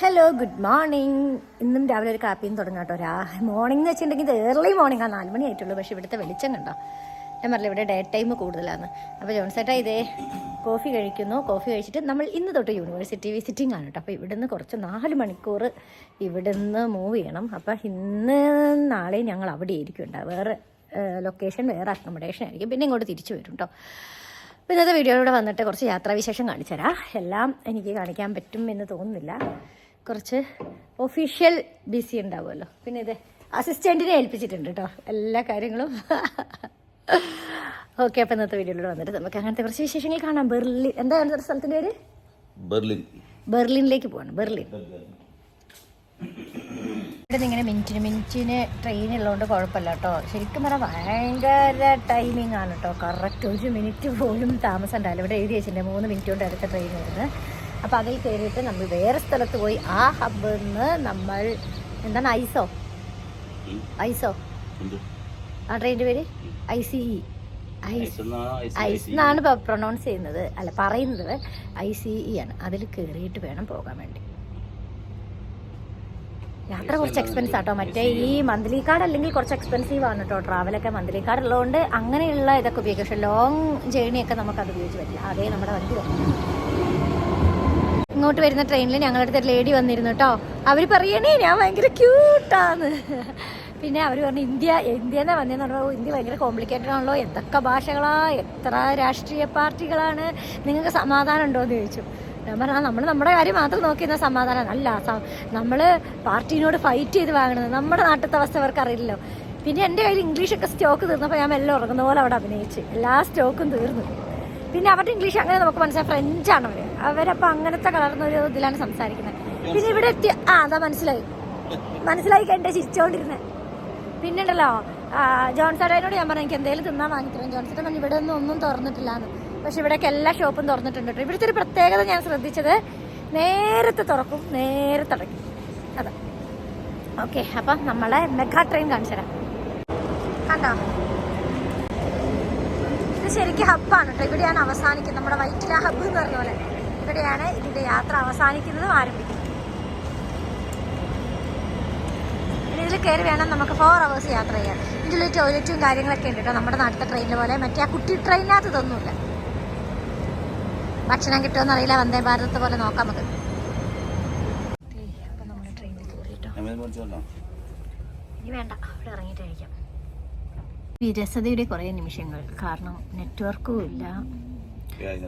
Hello good morning ഇന്നും രാവിലെ ഒരു കാപ്പിയും തുടങ്ങാം കേട്ടോ. രാ മോർണിംഗ് എന്ന് വെച്ചിട്ടുണ്ടെങ്കിൽ ഇത് ഏർലി മോർണിംഗ് ആ നാല് മണി ആയിട്ടുള്ളൂ. പക്ഷേ ഇവിടുത്തെ വെളിച്ചം കണ്ടോ? ഞാൻ പറഞ്ഞില്ല ഇവിടെ ഡേ ടൈം കൂടുതലാണ് അപ്പോൾ ജോൺസേട്ടാ ഇതേ കോഫി കഴിക്കുന്നു. കോഫി കഴിച്ചിട്ട് നമ്മൾ ഇന്ന് തൊട്ട് യൂണിവേഴ്സിറ്റി വിസിറ്റിംഗ് ആണ് കേട്ടോ. അപ്പോൾ ഇവിടുന്ന് കുറച്ച് നാല് മണിക്കൂർ ഇവിടുന്ന് മൂവ് ചെയ്യണം. അപ്പോൾ ഇന്ന് നാളെ ഞങ്ങൾ അവിടെ ആയിരിക്കും ഉണ്ടാവുക വേറെ ലൊക്കേഷൻ വേറെ അക്കോമഡേഷൻ ആയിരിക്കും. പിന്നെ ഇങ്ങോട്ട് തിരിച്ചു വരും കേട്ടോ. അപ്പോൾ ഇന്നത്തെ വീഡിയോയിലൂടെ വന്നിട്ട് കുറച്ച് യാത്രാവിശേഷം കാണിച്ചു തരാം. എല്ലാം എനിക്ക് കാണിക്കാൻ പറ്റും എന്ന് തോന്നുന്നില്ല. കുറച്ച് ഒഫീഷ്യൽ ബിസി ഉണ്ടാവുമല്ലോ. പിന്നെ ഇത് അസിസ്റ്റന്റിനെ ഏൽപ്പിച്ചിട്ടുണ്ട് കേട്ടോ എല്ലാ കാര്യങ്ങളും. ഓക്കെ അപ്പോൾ ഇന്നത്തെ വീഡിയോയിലൂടെ വന്നിട്ട് നമുക്ക് അങ്ങനത്തെ കുറച്ച് വിശേഷങ്ങൾ കാണാം. ബെർലിൻ എന്താണ് സ്ഥലത്തിന്റെ സ്ഥലത്തിന്റെ പേര്? ബെർലിൻ. ബെർലിനിലേക്ക് പോവാണ്. ബെർലിൻ. ഇവിടെ ഇങ്ങനെ മിനിറ്റിന് മിനിറ്റിന് ട്രെയിൻ ഉള്ളതുകൊണ്ട് കുഴപ്പമില്ല കേട്ടോ ശരിക്കും പറഞ്ഞാൽ ഭയങ്കര ടൈമിംഗ് ആണ് കേട്ടോ കറക്റ്റ് ഒരു മിനിറ്റ് പോലും താമസം ഉണ്ടാവില്ല. ഇവിടെ എഴുതി വെച്ചിട്ടുണ്ട്. മൂന്ന് മിനിറ്റ് കൊണ്ട് അടുത്ത ട്രെയിൻ വരുന്നത്. അപ്പോൾ അതിൽ കയറിയിട്ട് നമ്മൾ വേറെ സ്ഥലത്ത് പോയി ആ ഹബ്ബിൽ നിന്ന് നമ്മൾ എന്താണ് ഐസോ? ഐസോ? ആ ട്രെയിന്റെ പേര്? I C E. Ice ice എന്നാ? ഐസ് ഐസ് എന്നാണ് പ്രൊണൗൺസ് ചെയ്യുന്നത്. അല്ല പറയുന്നത് ഐ സി ഇ ആണ്. അതിൽ കയറിയിട്ട് വേണം പോകാൻ വേണ്ടി. യാത്ര കുറച്ച് എക്സ്പെൻസ് ആട്ടോ. മറ്റേ ഈ മന്ത്ലി കാർഡ് അല്ലെങ്കിൽ കുറച്ച് എക്സ്പെൻസീവ് ആണ് കേട്ടോ ട്രാവലൊക്കെ മന്ത്ലി കാർഡ് ഉള്ളതുകൊണ്ട് അങ്ങനെയുള്ള ഇതൊക്കെ ഉപയോഗിക്കും. പക്ഷെ ലോങ് ജേർണി ഒക്കെ നമുക്ക് അത് ഉപയോഗിച്ച് പറ്റില്ല. അതേ നമ്മുടെ വണ്ടി ഇങ്ങോട്ട് വരുന്ന ട്രെയിനിൽ ഞങ്ങളുടെ അടുത്ത് ലേഡി വന്നിരുന്നു കേട്ടോ അവർ പറയണേ ഞാൻ ഭയങ്കര ക്യൂട്ടാന്ന് പിന്നെ അവർ പറഞ്ഞു ഇന്ത്യ ഇന്ത്യ എന്നാ വന്നതെന്ന് പറഞ്ഞു ഇന്ത്യ ഭയങ്കര കോംപ്ലിക്കേറ്റഡ് ആണല്ലോ. എന്തൊക്കെ ഭാഷകളാ എത്ര രാഷ്ട്രീയ പാർട്ടികളാണ്? നിങ്ങൾക്ക് സമാധാനം ഉണ്ടോ? എന്ന് ചോദിച്ചു. ഞാൻ പറഞ്ഞാൽ നമ്മൾ നമ്മുടെ കാര്യം മാത്രം നോക്കിയിരുന്ന സമാധാനം. അല്ല നമ്മൾ പാർട്ടീനോട് ഫൈറ്റ് ചെയ്ത് വാങ്ങണത് നമ്മുടെ നാട്ടിലത്തെ അവസ്ഥ അവർക്ക് അറിയില്ലല്ലോ. പിന്നെ എന്റെ കയ്യിൽ ഇംഗ്ലീഷൊക്കെ സ്റ്റോക്ക് തീർന്നപ്പോൾ ഞാൻ മെല്ലെ ഉറങ്ങുന്ന പോലെ അവിടെ അഭിനയിച്ച്. എല്ലാ സ്റ്റോക്കും തീർന്നു. പിന്നെ അവരുടെ ഇംഗ്ലീഷ് അങ്ങനെ നമുക്ക് മനസ്സിലായി ഫ്രഞ്ചാണ് അവർ. അവരപ്പോൾ അങ്ങനത്തെ കളർന്ന ഒരു ഇതിലാണ് സംസാരിക്കുന്നത്. പിന്നെ ഇവിടെ എത്തി ആ അതാ മനസ്സിലായി. മനസ്സിലായി കണ്ടേ ചിരിച്ചോണ്ടിരുന്നത് പിന്നെ ഉണ്ടല്ലോ ജോൺസേട്ടനോട് ഞാൻ പറഞ്ഞു എനിക്ക് എന്തെങ്കിലും തിന്നാൻ വാങ്ങിത്തരാം ജോൺസേട്ടൻ പറഞ്ഞു ഇവിടെ ഒന്നും ഒന്നും തുറന്നിട്ടില്ലാന്ന്. പക്ഷെ ഇവിടെയൊക്കെ എല്ലാ ഷോപ്പും തുറന്നിട്ടുണ്ട് കേട്ടോ. ഇവിടുത്തെ ഒരു പ്രത്യേകത ഞാൻ ശ്രദ്ധിച്ചത് നേരത്തെ തുറക്കും നേരത്തെ അടയ്ക്കും. അതാ. ഓക്കെ അപ്പം നമ്മളെ മെഗാ ട്രെയിൻ കാണിച്ചു തരാം. കണ്ടോ? ഇത് ശരിക്കും ഹബ്ബാണ് കേട്ടോ ഇവിടെയാണ് അവസാനിക്കുന്നത്. നമ്മുടെ വൈറ്റില ഹബ്ബ് എന്ന് പറഞ്ഞ പോലെ. ഇവിടെയാണ് ഇതിന്റെ യാത്ര അവസാനിക്കുന്നതും ആരംഭിക്കുന്നത്. ഇതിൽ കയറി വേണം നമുക്ക് ഫോർ അവേഴ്സ് യാത്ര ചെയ്യാൻ. ഇതിൽ ടോയ്ലറ്റും കാര്യങ്ങളൊക്കെ ഉണ്ട് കേട്ടോ നമ്മുടെ നാട്ടിലത്തെ ട്രെയിനിൽ പോലെ. മറ്റേ ആ കുട്ടി ട്രെയിനകത്ത് ഇതൊന്നുമില്ല. ഭക്ഷണം കിട്ടുമെന്ന് അറിയില്ല വന്ദേ ഭാരത് പോലെ നോക്കാം നമുക്ക്. ഇനി വേണ്ട. അവിടെ ഇറങ്ങിയിട്ട് കഴിക്കാം വിരസതയുടെ കുറേ നിമിഷങ്ങൾ. കാരണം നെറ്റ്വർക്കും ഇല്ല.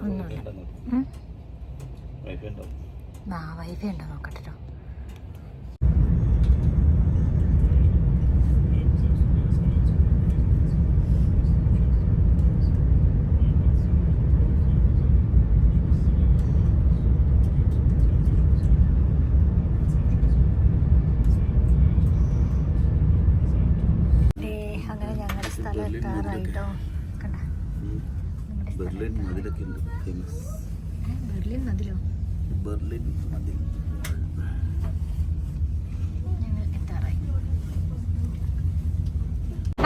ഒന്നുമില്ല. ആ വൈഫൈ ഉണ്ടോ നോക്കട്ടെ ട്ടോ. ദേ, അങ്ങനെ ഞങ്ങളുടെ സ്ഥലം എത്താറായിട്ടോ കണ്ട നമ്മുടെ സ്ഥലം ബെർലിൻ മതിലൊക്കെ ഉണ്ട് ഫേമസ് ഏ, ബെർലിൻ മതിലോ? ബെർലിൻ മതിൽ.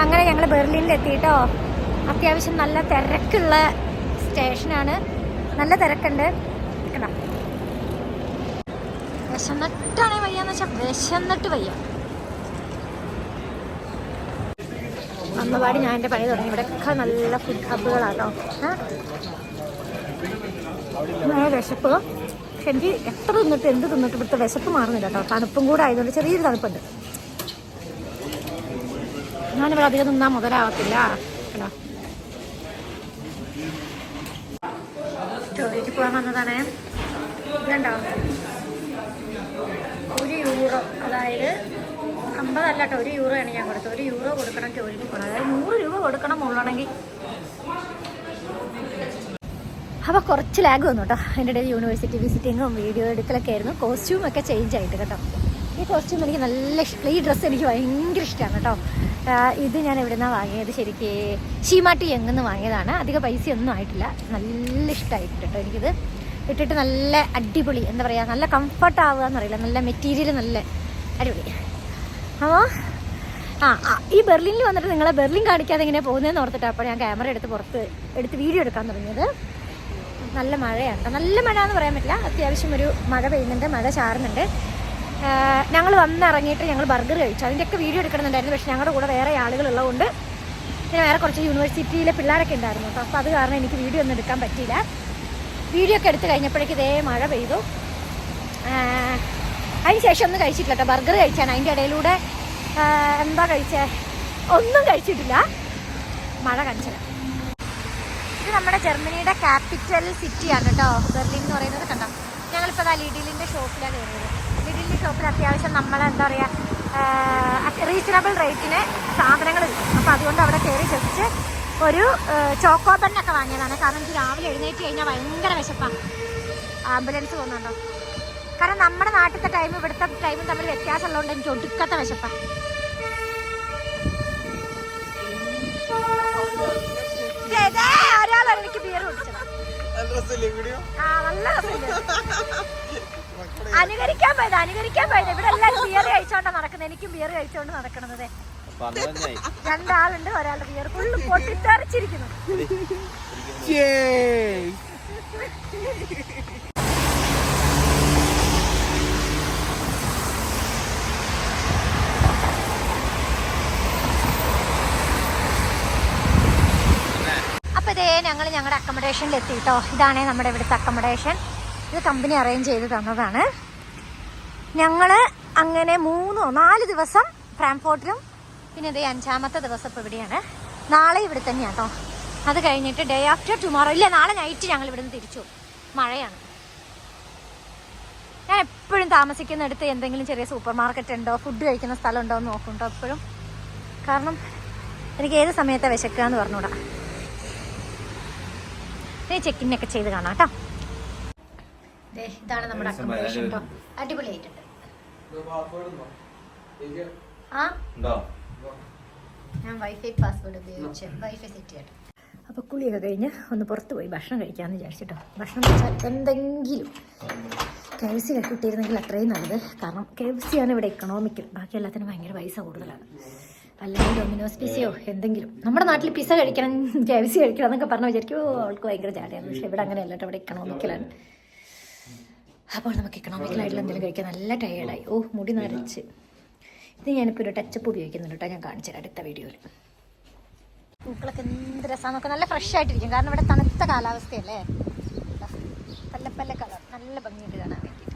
അങ്ങനെ ഞങ്ങൾ ബെർലിനിൽ എത്തിയിട്ടോ അത്യാവശ്യം നല്ല തിരക്കുള്ള സ്റ്റേഷനാണ്. നല്ല തിരക്കുണ്ട്. കണ്ടോ വിശന്നിട്ടാണേ വയ്യാന്ന് വെച്ചാൽ വിശന്നിട്ട് വയ്യ. അമ്മപാടി ഞാൻ എന്റെ പണി തുടങ്ങി. ഇവിടെയൊക്കെ നല്ല ഫുഡ് ഹബ്ബുകളാട്ടോ വിശപ്പ്. പക്ഷെ എനിക്ക് എത്ര തിന്നിട്ട് എന്ത് തിന്നിട്ട് ഇവിടുത്തെ വിശപ്പ് മാറുന്നില്ല കേട്ടോ. തണുപ്പും കൂടെ ആയതുകൊണ്ട് ചെറിയൊരു തണുപ്പുണ്ട്. ഞാനിവിടെ അധികം നിന്നാൽ മുതലാവത്തില്ല. കേട്ടോ ടോയ്ലറ്റിൽ പോകാൻ വന്നതാണേ. ഇതുണ്ടോ? ഒരു യൂറോ അതായത് അമ്പതല്ല കേട്ടോ ഒരു യൂറോ ആണ് ഞാൻ കൊടുത്തത്. ഒരു യൂറോ കൊടുക്കണം ജോലിക്ക് പോകണം. അതായത് നൂറ് രൂപ കൊടുക്കണം ഉള്ളണമെങ്കിൽ അപ്പോൾ കുറച്ച് ലാഗ് വന്നു കേട്ടോ. അതിന്റെ ഇടയിൽ യൂണിവേഴ്സിറ്റി വിസിറ്റിങ്ങും വീഡിയോ എടുക്കലൊക്കെ ആയിരുന്നു. കോസ്റ്റ്യൂം ഒക്കെ ചേഞ്ച് ആയിട്ട് കേട്ടോ. ഈ കോസ്റ്റ്യൂം എനിക്ക് നല്ല ഈ ഡ്രസ്സ് എനിക്ക് ഭയങ്കര ഇഷ്ടമാണ് കേട്ടോ. ഇത് ഞാൻ എവിടെ നിന്നാണ് വാങ്ങിയത്? ശരിക്ക് ഷീമാട്ടി എങ്ങെന്ന് വാങ്ങിയതാണ്. അധികം പൈസ ഒന്നും ആയിട്ടില്ല. നല്ല ഇഷ്ടമായിട്ട് കേട്ടോ എനിക്കിത്. ഇട്ടിട്ട് നല്ല അടിപൊളി എന്താ പറയുക നല്ല കംഫർട്ട് ആവുക എന്നറിയില്ല നല്ല മെറ്റീരിയൽ നല്ല അടിപൊളി. അപ്പോൾ ആ ആ, ഈ ബെർലിനിൽ വന്നിട്ട് നിങ്ങളെ ബെർലിൻ കാണിക്കാതെ എങ്ങനെയാണ് പോകുന്നതെന്ന് ഓർത്തിട്ടാണ് അപ്പോൾ ഞാൻ ക്യാമറ എടുത്ത് പുറത്ത് എടുത്ത് വീഡിയോ എടുക്കാൻ തുടങ്ങിയത്. നല്ല മഴയാണ്. നല്ല മഴ എന്ന് പറയാൻ പറ്റില്ല. അത്യാവശ്യം ഒരു മഴ പെയ്യുന്നുണ്ട് മഴ ചാറുന്നുണ്ട്. ഞങ്ങൾ വന്നിറങ്ങിയിട്ട് ഞങ്ങൾ ബർഗർ കഴിച്ചു. അതിന്റെയൊക്കെ വീഡിയോ എടുക്കണമെന്നുണ്ടായിരുന്നു. പക്ഷേ ഞങ്ങളുടെ കൂടെ വേറെ ആളുകളുള്ളതുകൊണ്ട് പിന്നെ വേറെ കുറച്ച് യൂണിവേഴ്സിറ്റിയിലെ പിള്ളേരൊക്കെ ഉണ്ടായിരുന്നു. കേട്ടോ അപ്പോൾ അത് കാരണം എനിക്ക് വീഡിയോ ഒന്നും എടുക്കാൻ പറ്റിയില്ല. വീഡിയോ ഒക്കെ എടുത്ത് കഴിഞ്ഞപ്പോഴേക്ക് ഇതേ മഴ പെയ്തു. അതിന് ശേഷം ഒന്നും കഴിച്ചിട്ടില്ല കേട്ടോ. ബർഗർ കഴിച്ചാണ്. അതിന്റെ ഇടയിലൂടെ എന്താ കഴിച്ചേ? ഒന്നും കഴിച്ചിട്ടില്ല. മഴ കാണിച്ചത് ഇത് നമ്മുടെ ജർമ്മനിയുടെ ക്യാപിറ്റൽ സിറ്റിയാണ് കേട്ടോ. ബെർലിൻ എന്ന് പറയുന്നത് കണ്ടോ? ഞങ്ങളിപ്പോൾ അതാ ലിഡിലിന്റെ ഷോപ്പിലാണ് കയറിയത് ലിഡിലിന്റെ ഷോപ്പിൽ അത്യാവശ്യം നമ്മൾ എന്താ പറയുക റീസണബിൾ റേറ്റിന് സാധനങ്ങൾ കിട്ടും. അപ്പോൾ അതുകൊണ്ട് അവിടെ കയറി ജസ്റ്റ് ഒരു ചോക്കോ പെണ്ണൊക്കെ വാങ്ങിയതാണ്. കാരണം എനിക്ക് രാവിലെ എഴുന്നേറ്റ് കഴിഞ്ഞാൽ ഭയങ്കര വിശപ്പാണ് ആംബുലൻസ് പോകുന്നുണ്ടോ? കാരണം നമ്മുടെ നാട്ടിലത്തെ ടൈം ഇവിടുത്തെ ടൈമും തമ്മിൽ വ്യത്യാസമുള്ളതുകൊണ്ട് എനിക്ക് ഒടുക്കത്തെ വിശപ്പാണ് എനിക്ക് ബിയർ കുടിച്ചത് അനുകരിക്കാൻ പോയത് അനുകരിക്കാൻ പോയത്. ഇവിടെ എല്ലാവരും ബിയർ കഴിച്ചോണ്ടാ നടക്കുന്നത്. എനിക്കും ബിയർ കഴിച്ചോണ്ട് നടക്കണത് രണ്ടാളുണ്ട് ഒരാളുടെ ബിയർ ഫുള്ള് പൊട്ടിത്തെറിച്ചിരിക്കുന്നു അപ്പൊ ഇതേ ഞങ്ങൾ ഞങ്ങളുടെ അക്കോമഡേഷനിൽ എത്തിട്ടോ ഇതാണ് നമ്മുടെ ഇവിടുത്തെ അക്കോമഡേഷൻ ഇത് കമ്പനി അറേഞ്ച് ചെയ്ത് തന്നതാണ്. ഞങ്ങൾ അങ്ങനെ മൂന്നോ നാല് ദിവസം ഫ്രാങ്ക്ഫോർട്ടിലും പിന്നെ ഇതേ അഞ്ചാമത്തെ ദിവസം ഇപ്പോൾ ഇവിടെയാണ്. നാളെ ഇവിടെ തന്നെയാണ് കേട്ടോ അത് കഴിഞ്ഞിട്ട് ഡേ ആഫ്റ്റർ ടുമോറോ ഇല്ല നാളെ നൈറ്റ് ഞങ്ങൾ ഇവിടുന്ന് തിരിച്ചു. മഴയാണ്. ഞാൻ എപ്പോഴും താമസിക്കുന്നിടത്ത് എന്തെങ്കിലും ചെറിയ സൂപ്പർ മാർക്കറ്റ് ഉണ്ടോ ഫുഡ് കഴിക്കുന്ന സ്ഥലം ഉണ്ടോ എന്ന് നോക്കുന്നുണ്ടോ എപ്പോഴും. കാരണം എനിക്ക് ഏത് സമയത്തെ വിശക്കുക എന്ന് പറഞ്ഞൂടാ ഇൻ ചെക്കിനൊക്കെ ചെയ്ത് കാണാം കേട്ടോ. ഇതാണ് നമ്മുടെ അക്കോമഡേഷൻ കേട്ടോ. അടിപൊളിയായിട്ടുണ്ട്. ആ? ഞാൻ വൈഫൈ പാസ്വേഡ് ഉപയോഗിച്ച് വൈഫൈ സെറ്റ് ചെയ്യട്ടെ. അപ്പോൾ കുളിയൊക്കെ കഴിഞ്ഞ് ഒന്ന് പുറത്ത് പോയി ഭക്ഷണം കഴിക്കാമെന്ന് വിചാരിച്ചിട്ടോ. ഭക്ഷണം വെച്ചാൽ എന്തെങ്കിലും കെ എഫ് സി ഒക്കെ കിട്ടിയിരുന്നെങ്കിൽ അത്രയും നല്ലത്. കാരണം കെ എഫ് സി ആണ് ഇവിടെ എക്കണോമിക്കൽ ബാക്കി എല്ലാത്തിനും ഭയങ്കര പൈസ കൂടുതലാണ്. അല്ലെങ്കിൽ ഡൊമിനോസ് പിസയോ എന്തെങ്കിലും. നമ്മുടെ നാട്ടിൽ പിസ കഴിക്കണം കെ എഫ് സി കഴിക്കണം എന്നൊക്കെ പറഞ്ഞ് വിചാരിക്കും ഓ അവൾക്ക് ഭയങ്കര ചാടിയാണ് പക്ഷേ ഇവിടെ അങ്ങനെ കേട്ടോ ഇവിടെ ഇക്കണോമിക്കലാണ് അപ്പോൾ നമുക്ക് ഇക്കണോമിക്കലായിട്ടുള്ള എന്തെങ്കിലും കഴിക്കാൻ നല്ല ടയേർഡായി ഓ മുടി നരച്ച്. ഇത് ഞാനിപ്പോൾ ഒരു ടച്ചപ്പ് ഉപയോഗിക്കുന്നുണ്ട് കേട്ടോ ഞാൻ കാണിച്ചു അടുത്ത വീഡിയോയിൽ. പൂക്കളൊക്കെ എന്ത് രസമാണ് നമുക്ക് നല്ല ഫ്രഷ് ആയിട്ടിരിക്കും. കാരണം ഇവിടെ തണുത്ത കാലാവസ്ഥയല്ലേ? പല്ല പല്ല കളർ നല്ല ഭംഗിയുണ്ട് കാണാൻ വേണ്ടിയിട്ട്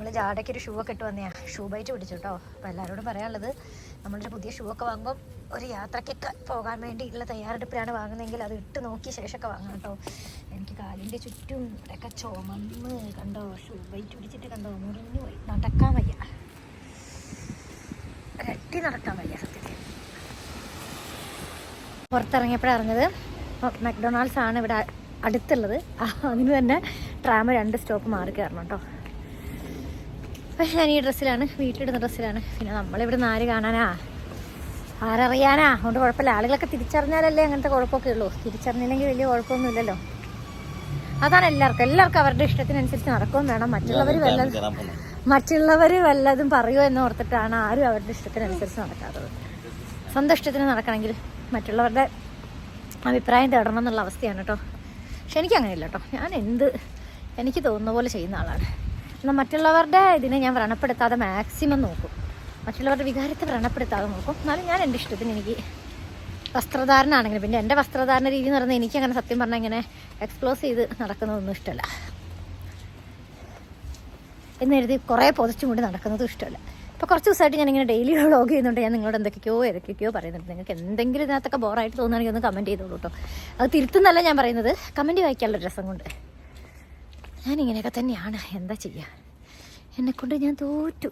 നമ്മൾ ജാടയ്ക്ക് ഒരു ഷൂ ഒക്കെ ഇട്ട് വന്നെയാ. ഷൂ ബൈറ്റ് പിടിച്ചു കേട്ടോ അപ്പോൾ എല്ലാവരോടും പറയാനുള്ളത് നമ്മളൊരു പുതിയ ഷൂ ഒക്കെ വാങ്ങുമ്പോൾ ഒരു യാത്രയ്ക്കൊക്കെ പോകാൻ വേണ്ടിയിട്ടുള്ള തയ്യാറെടുപ്പിലാണ് വാങ്ങുന്നതെങ്കിൽ അത് ഇട്ട് നോക്കിയ ശേഷമൊക്കെ വാങ്ങാം കേട്ടോ എനിക്ക് കാലിന്റെ ചുറ്റും ഇവിടെയൊക്കെ ചുമന്ന് കണ്ടോ ഷൂ ബൈറ്റ് പിടിച്ചിട്ട് കണ്ടോ മുറിഞ്ഞു പോയി. നടക്കാൻ വയ്യ. കട്ടി നടക്കാൻ വയ്യ സത്യത്തിൽ. പുറത്തിറങ്ങിയപ്പോഴാണ് അറിഞ്ഞത് മക്ഡൊണാൾഡ്സ് ആണ് ഇവിടെ അടുത്തുള്ളത്. അതിന് തന്നെ ട്രാമ് രണ്ട് സ്റ്റോപ്പ് മാറി കയറണം കേട്ടോ പക്ഷെ ഞാൻ ഈ ഡ്രസ്സിലാണ് വീട്ടിലിടുന്ന ഡ്രസ്സിലാണ്. പിന്നെ നമ്മളിവിടെ ആര് കാണാനാ. ആരറിയാനാ? അതുകൊണ്ട് കുഴപ്പമില്ല. ആളുകളൊക്കെ തിരിച്ചറിഞ്ഞാലല്ലേ അങ്ങനത്തെ കുഴപ്പമൊക്കെ ഉള്ളൂ. തിരിച്ചറിഞ്ഞില്ലെങ്കിൽ വലിയ കുഴപ്പമൊന്നുമില്ലല്ലോ. അതാണ് എല്ലാവർക്കും. എല്ലാവർക്കും അവരുടെ ഇഷ്ടത്തിനനുസരിച്ച് നടക്കുകയും വേണം. മറ്റുള്ളവർ വല്ലതും മറ്റുള്ളവർ വല്ലതും പറയുമോ എന്ന് ഓർത്തിട്ടാണ് ആരും അവരുടെ ഇഷ്ടത്തിനനുസരിച്ച് നടക്കാത്തത്. സ്വന്തം ഇഷ്ടത്തിന് നടക്കണമെങ്കിൽ മറ്റുള്ളവരുടെ അഭിപ്രായം തേടണം എന്നുള്ള അവസ്ഥയാണ് കേട്ടോ. പക്ഷെ എനിക്ക് അങ്ങനെയില്ല കേട്ടോ. ഞാൻ എന്ത് എനിക്ക് തോന്നുന്ന പോലെ ചെയ്യുന്ന ആളാണ്. എന്നാൽ മറ്റുള്ളവരുടെ ഇതിനെ ഞാൻ വ്രണപ്പെടുത്താതെ മാക്സിമം നോക്കും. മറ്റുള്ളവരുടെ വികാരത്തെ വ്രണപ്പെടുത്താതെ നോക്കും. എന്നാലും ഞാൻ എന്റെ ഇഷ്ടത്തിന് എനിക്ക് വസ്ത്രധാരണ ആണെങ്കിലും പിന്നെ എന്റെ വസ്ത്രധാരണ രീതി എന്ന് പറഞ്ഞാൽ എനിക്ക് അങ്ങനെ സത്യം പറഞ്ഞാൽ ഇങ്ങനെ എക്സ്പ്ലോസ് ചെയ്ത് നടക്കുന്നതൊന്നും ഇഷ്ടമല്ല എന്നെഴുതി കുറേ പൊതിച്ചും കൊണ്ട് നടക്കുന്നതും ഇഷ്ടമല്ല ഇപ്പോൾ കുറച്ച് ദിവസമായിട്ട് ഞാനിങ്ങനെ ഡെയിലി വ്ളോഗ് ചെയ്യുന്നുണ്ട്. ഞാൻ നിങ്ങളോട് എന്തൊക്കെയോ ഏതൊക്കെയോ പറയുന്നുണ്ട്. നിങ്ങൾക്ക് എന്തെങ്കിലും ഇതിനകത്തൊക്കെ ബോറായിട്ട് തോന്നുകയാണെങ്കിൽ ഒന്ന് കമന്റ് ചെയ്തോളൂ കേട്ടോ അത് തിരുത്തുന്നല്ല ഞാൻ പറയുന്നത്. കമന്റ് വായിക്കാനുള്ള രസം കൊണ്ട്. ഞാനിങ്ങനെയൊക്കെ തന്നെയാണ്. എന്താ ചെയ്യുക എന്നെക്കൊണ്ട് ഞാൻ തോറ്റു.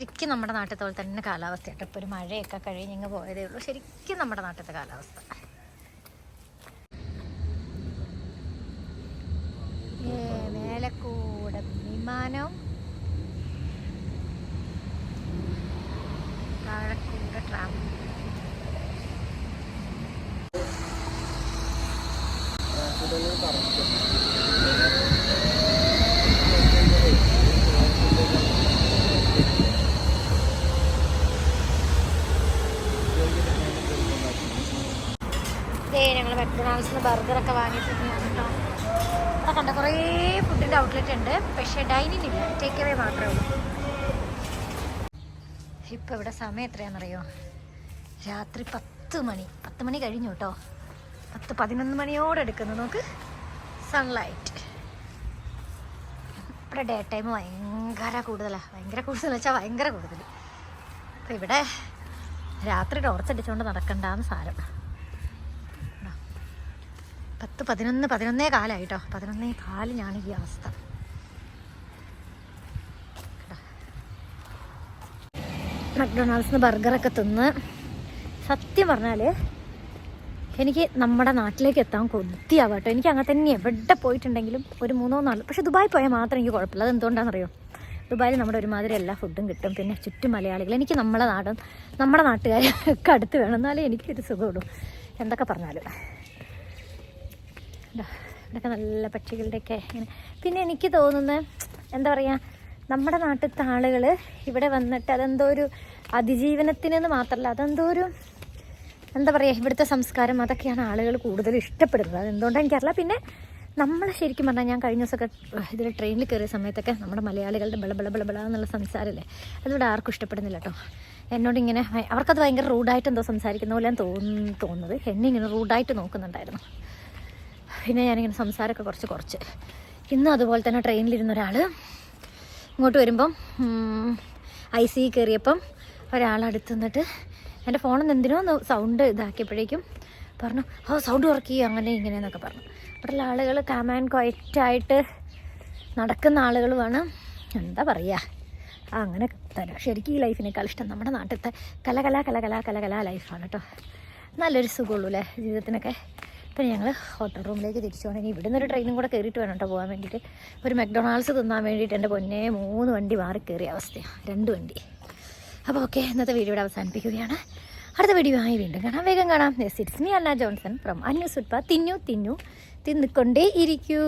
ശരിക്കും നമ്മുടെ നാട്ടിൽ പോലെ തന്നെ കാലാവസ്ഥയായിട്ട് ഇപ്പോൾ ഒരു മഴയൊക്കെ കഴിഞ്ഞ് ഇങ്ങ് പോയതേ ഉള്ളൂ. ശരിക്കും നമ്മുടെ നാട്ടിലത്തെ കാലാവസ്ഥ. ഏ, മേലക്കൂടെ. വിമാനം ഞങ്ങൾ നിന്ന് ബർഗറൊക്കെ വാങ്ങിയിട്ടുണ്ട് കേട്ടോ. അതൊക്കെ കണ്ട കുറേ ഫുഡിന്റെ ഔട്ട്ലെറ്റ് ഉണ്ട്. പക്ഷേ ഡൈനിങ് ഇല്ല. ടേക്ക് അവേ മാത്രമേ ഉള്ളൂ. ഇപ്പോൾ ഇവിടെ സമയം എത്രയാണെന്നറിയോ? രാത്രി പത്ത് മണി. പത്ത് മണി കഴിഞ്ഞു കേട്ടോ. പത്ത് പതിനൊന്ന് മണിയോടെ എടുക്കുന്നു നമുക്ക് സൺലൈറ്റ് ഇവിടെ ഡേ ടൈം ഭയങ്കര കൂടുതലാണ് ഭയങ്കര കൂടുതൽ വെച്ചാൽ ഭയങ്കര കൂടുതൽ. അപ്പം ഇവിടെ രാത്രി ടോർച്ച് അടിച്ചുകൊണ്ട് നടക്കണ്ടെന്ന് സാരം. പത്ത് പതിനൊന്ന് പതിനൊന്നേ കാലായിട്ടോ. പതിനൊന്നേ ഞാൻ ഈ അവസ്ഥ. മക്ഡൊണാൾഡ്സ് ബർഗറൊക്കെ തിന്ന് സത്യം പറഞ്ഞാൽ എനിക്ക് നമ്മുടെ നാട്ടിലേക്ക് എത്താൻ കൊതിയാവും കേട്ടോ എനിക്ക് അങ്ങനെ തന്നെ എവിടെ പോയിട്ടുണ്ടെങ്കിലും ഒരു മൂന്നോ നാല് പക്ഷേ ദുബായ് പോയാൽ മാത്രം എനിക്ക് കുഴപ്പമില്ല. അത് എന്തുകൊണ്ടാണെന്നറിയോ? ദുബായിൽ നമ്മുടെ ഒരുമാതിരി എല്ലാ ഫുഡും കിട്ടും. പിന്നെ ചുറ്റും മലയാളികൾ. എനിക്ക് നമ്മുടെ നാട് നമ്മുടെ നാട്ടുകാരെ ഒക്കെ അടുത്ത് വേണം. എന്നാലേ എനിക്കൊരു സുഖമുള്ളൂ. എന്തൊക്കെ പറഞ്ഞാലും. ഇവിടെയൊക്കെ നല്ല പക്ഷികളുടെയൊക്കെ ഇങ്ങനെ പിന്നെ എനിക്ക് തോന്നുന്നത് എന്താ പറയുക നമ്മുടെ നാട്ടിലത്തെ ആളുകൾ ഇവിടെ വന്നിട്ട് അതെന്തോ ഒരു അതിജീവനത്തിനെന്ന് മാത്രമല്ല അതെന്തോ ഒരു എന്താ പറയുക ഇവിടുത്തെ സംസ്കാരം അതൊക്കെയാണ് ആളുകൾ കൂടുതൽ ഇഷ്ടപ്പെടുന്നത്. അതെന്തുകൊണ്ടാണ് എനിക്കറിയില്ല. പിന്നെ നമ്മൾ ശരിക്കും പറഞ്ഞാൽ ഞാൻ കഴിഞ്ഞ ദിവസമൊക്കെ ഇതിൽ ട്രെയിനിൽ കയറിയ സമയത്തൊക്കെ നമ്മുടെ മലയാളികളുടെ ബള ബള എന്നുള്ള സംസാരമല്ലേ അതിവിടെ ആർക്കും ഇഷ്ടപ്പെടുന്നില്ല കേട്ടോ. എന്നോട് ഇങ്ങനെ അവർക്കത് ഭയങ്കര റൂഡായിട്ട് എന്തോ സംസാരിക്കുന്ന പോലെ തോന്നുന്നു തോന്നുന്നത്. എന്നെ ഇങ്ങനെ റൂഡായിട്ട് നോക്കുന്നുണ്ടായിരുന്നു. പിന്നെ ഞാനിങ്ങനെ സംസാരമൊക്കെ കുറച്ച് കുറച്ച്. ഇന്നും അതുപോലെ തന്നെ ട്രെയിനിലിരുന്ന ഒരാൾ ഇങ്ങോട്ട് വരുമ്പം ഐ സി കയറിയപ്പം ഒരാൾ അടുത്ത് നിന്നിട്ട് എന്റെ ഫോണിൽ എന്തിനോ ഒന്ന് സൗണ്ട് ഇതാക്കിയപ്പോഴേക്കും പറഞ്ഞു ഓ സൗണ്ട് കുറയ്ക്കുക അങ്ങനെ ഇങ്ങനെ എന്നൊക്കെ പറഞ്ഞു. അവിടെയുള്ള ആളുകൾ കാമാൻ ക്വയറ്റായിട്ട് നടക്കുന്ന ആളുകളുമാണ്. എന്താ പറയുക ആ അങ്ങനെ തന്നെ. ശരിക്കും ഈ ലൈഫിനേക്കാൾ ഇഷ്ടം നമ്മുടെ നാട്ടിലത്തെ കലകല കലകല കലകല ലൈഫാണ് കേട്ടോ നല്ലൊരു സുഖമുള്ളൂ അല്ലേ ജീവിതത്തിനൊക്കെ? പിന്നെ ഞങ്ങൾ ഹോട്ടൽ റൂമിലേക്ക് തിരിച്ചു പോകണം. ഇനി ഇവിടുന്ന് ഒരു ട്രെയിനും കൂടെ കയറിയിട്ട് വേണം കേട്ടോ പോകാൻ വേണ്ടിയിട്ട്. ഒരു മെക്ഡൊണാൾഡ്സ് തിന്നാൻ വേണ്ടിയിട്ട് എന്റെ പൊന്നെ മൂന്ന് വണ്ടി മാറി കയറിയ അവസ്ഥയാണ് രണ്ട് വണ്ടി. അപ്പോൾ ഓക്കെ ഇന്നത്തെ വീഡിയോ ഇവിടെ അവസാനിപ്പിക്കുകയാണ്. അടുത്ത വീഡിയോ ആയി വീണ്ടും കാണാം. വേഗം കാണാം. It's me Anna Johnson from അന്യൂസ് ഉൽപ്പ തിന്നു തിന്നു തിന്നിക്കൊണ്ടേ ഇരിക്കൂ